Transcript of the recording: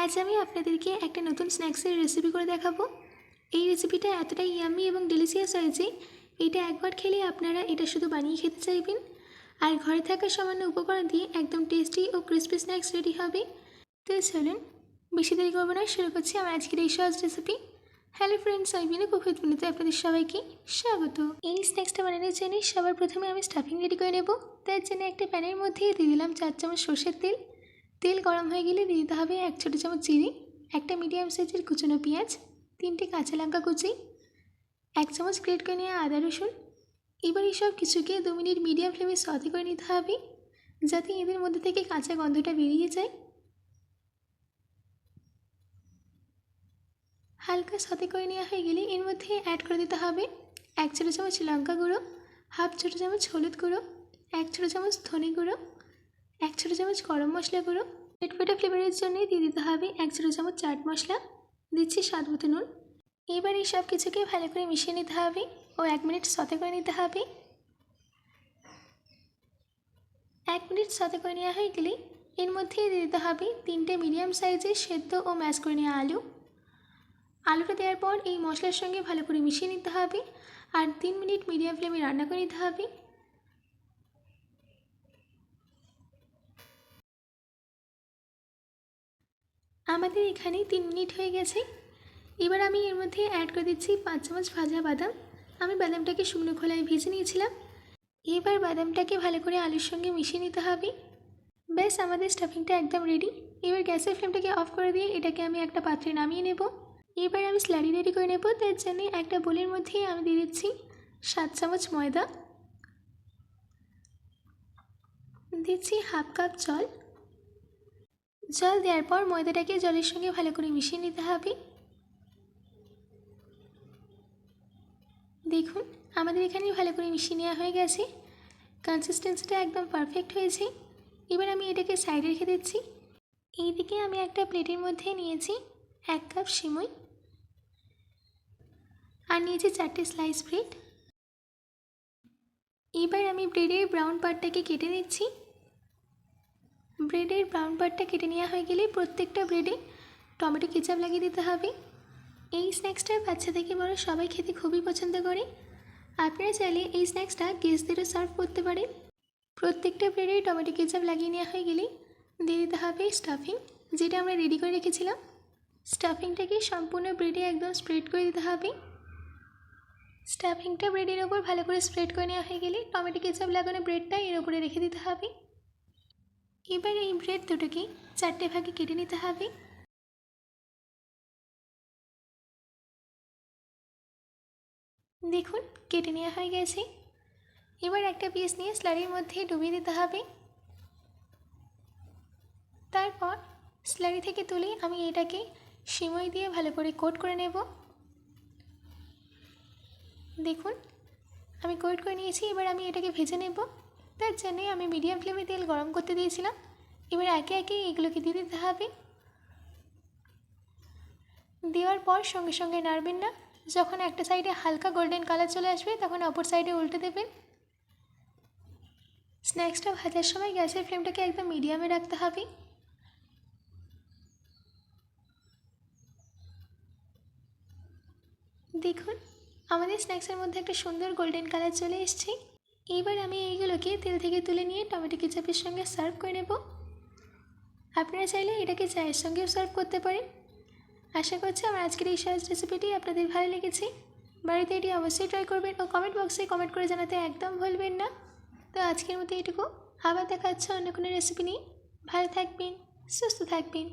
আজ আমি আপনাদেরকে একটা নতুন স্ন্যাক্সের রেসিপি করে দেখাবো। এই রেসিপিটা এতটাই ইয়াম্মি এবং ডেলিশিয়াস হয়েছে এটা একবার খেলে আপনারা এটা শুধু বানিয়ে খেতে চাইবেন। আর ঘরে থাকা সামান্য উপকরণ দিয়ে একদম টেস্টি ও ক্রিস্পি স্ন্যাক্স রেডি হবে। তো চলুন, বেশি দেরি করব না, শুরু করছি আমার আজকের এই সহজ রেসিপি হ্যালো ফ্রেন্ডস আমি বিনু কুফিত বিনুতে আপনাদের সবাইকে স্বাগত। এই স্ন্যাক্সটা বানানোর জন্য সবার প্রথমে আমি স্টাফিং রেডি করে নেব। তার জন্য একটা প্যানের মধ্যে দিয়ে দিলাম চার চামচ সর্ষের তেল। তেল গরম হয়ে গেলে দিয়ে দিতে হবে এক ছোটো চামচ চিনি, একটা মিডিয়াম সাইজের কুচনো পেঁয়াজ, তিনটে কাঁচা লঙ্কা কুচি, এক চামচ গ্রেট করে নেওয়া আদা রসুন। এবার এই সব কিছুকে দু মিনিট মিডিয়াম ফ্লেমে সতে করে নিতে হবে, যাতে এদের মধ্যে থেকে কাঁচা গন্ধটা বেরিয়ে যায়। হালকা সতে করে নেওয়া হয়ে গেলে এর মধ্যে অ্যাড করে দিতে হবে এক ছোটো চামচ লঙ্কা গুঁড়ো হাফ ছোটো চামচ হলুদ গুঁড়ো, এক ছোটো চামচ ধনে গুঁড়ো এক ছোটো চামচ গরম মশলা গুঁড়ো পেটপেটা ফ্লেভারের জন্য দিয়ে দিতে হবে এক ছোটো চামচ চাট মশলা। দিচ্ছি স্বাদ মতো নুন। এবার এই সব কিছুকে ভালো করে মিশিয়ে নিতে হবে ও এক মিনিট সতে করে নিতে হবে। এক মিনিট সতে করে নেওয়া হয়ে গেলে এর মধ্যে দিয়ে দিতে হবে তিনটে মিডিয়াম সাইজের সেদ্ধ ও ম্যাশ করে নেওয়া আলু। আলুটা দেওয়ার পর এই মশলার সঙ্গে ভালো করে মিশিয়ে নিতে হবে আর তিন মিনিট মিডিয়াম ফ্লেমে রান্না করে নিতে হবে। আমাদের এখানে তিন মিনিট হয়ে গেছে। এবার আমি এর মধ্যে অ্যাড করে দিচ্ছি পাঁচ চামচ ভাজা বাদাম। আমি বাদামটাকে শুকনো খোলায় ভেজে নিয়েছিলাম। এবার বাদামটাকে ভালো করে আলুর সঙ্গে মিশিয়ে নিতে হবে। ব্যাস, আমাদের স্টাফিংটা একদম রেডি এবার গ্যাসের ফ্লেমটাকে অফ করে দিয়ে এটাকে আমি একটা পাত্রে নামিয়ে নেব। এবার আমি স্লারি রেডি করে নেব। তার জন্য একটা বোলের মধ্যে আমি দিয়ে দিচ্ছি সাত চামচ ময়দা। দিচ্ছি হাফ কাপ জল। জল দেওয়ার পর ময়দাটাকে জলের সঙ্গে ভালো করে মিশিয়ে নিতে হবে। দেখুন, আমাদের এখানে ভালো করে মিশিয়ে নেওয়া হয়ে গেছে। কনসিস্টেন্সিটা একদম পারফেক্ট হয়েছে। এবার আমি এটাকে সাইডে রেখে দিচ্ছি। এইদিকে আমি একটা প্লেটের মধ্যে নিয়েছি এক কাপ সিমই আর নিয়েছি চারটে স্লাইস ব্রেড এবার আমি ব্রেডের ব্রাউন পার্টটাকে কেটে নিচ্ছি। ব্রেডের ব্রাউন পার্টটা কেটে নেওয়া হয়ে গেলে প্রত্যেকটা ব্রেডে টমেটো কেচাপ লাগিয়ে দিতে হবে। এই স্ন্যাক্সটা বাচ্চা থেকে বড় সবাই খেতে খুবই পছন্দ করে। আপনারা চাইলে এই স্ন্যাক্সটা গেস্টদেরও সার্ভ করতে পারেন। প্রত্যেকটা ব্রেডে টমেটো কেচাপ লাগিয়ে নেওয়া হয়ে গেলে দিয়ে দিতে হবে স্টাফিং, যেটা আমরা রেডি করে রেখেছিলাম। স্টাফিংটাকে সম্পূর্ণ ব্রেডে একদম স্প্রেড করে দিতে হবে। স্টাফিংটা ব্রেডের ওপর ভালো করে স্প্রেড করে নেওয়া হয়ে গেলে টমেটো কেচাপ লাগানো ব্রেডটা এর ওপরে রেখে দিতে হবে। এবার এই ব্রেড দুটোকে চারটে ভাগে কেটে নিতে হবে। দেখুন, কেটে নেওয়া হয়ে গেছে। এবার একটা পিস নিয়ে স্লারির মধ্যে ডুবিয়ে দিতে হবে। তারপর স্লারি থেকে তুলে আমি এটাকে সিমই দিয়ে ভালো করে কোট করে নেব। দেখুন, আমি কোট করে নিয়েছি, এবার আমি এটাকে ভেজে নেব। তার জন্যে আমি মিডিয়াম ফ্লেমে তেল গরম করতে দিয়েছিলাম। এবার একে একে এগুলোকে দিয়ে দিতে হবে। দেওয়ার পর সঙ্গে সঙ্গে নাড়বেন না। যখন একটা সাইডে হালকা গোল্ডেন কালার চলে আসবে, তখন অপর সাইডে উল্টে দেবেন। স্ন্যাক্সটা ভাজার সময় গ্যাসের ফ্লেমটাকে একদম মিডিয়ামে রাখতে হবে। দেখুন, আমাদের স্ন্যাক্সের মধ্যে একটা সুন্দর গোল্ডেন কালার চলে এসছে। এইবার আমি এইগুলোকে তেল থেকে তুলে নিয়ে টমেটো কেচাপের সঙ্গে সার্ভ করে নেব। আপনারা চাইলে এটাকে চায়ের সঙ্গেও সার্ভ করতে পারেন। আশা করছি আমার আজকের এই সহজ রেসিপিটি আপনাদের ভালো লেগেছে। বাড়িতে এটি অবশ্যই ট্রাই করবেন ও কমেন্ট বক্সে কমেন্ট করে জানাতে একদম ভুলবেন না। তো আজকের মতো এটুকু আবার দেখা হচ্ছে অন্য কোনো রেসিপি নিয়ে। ভালো থাকবেন, সুস্থ থাকবেন।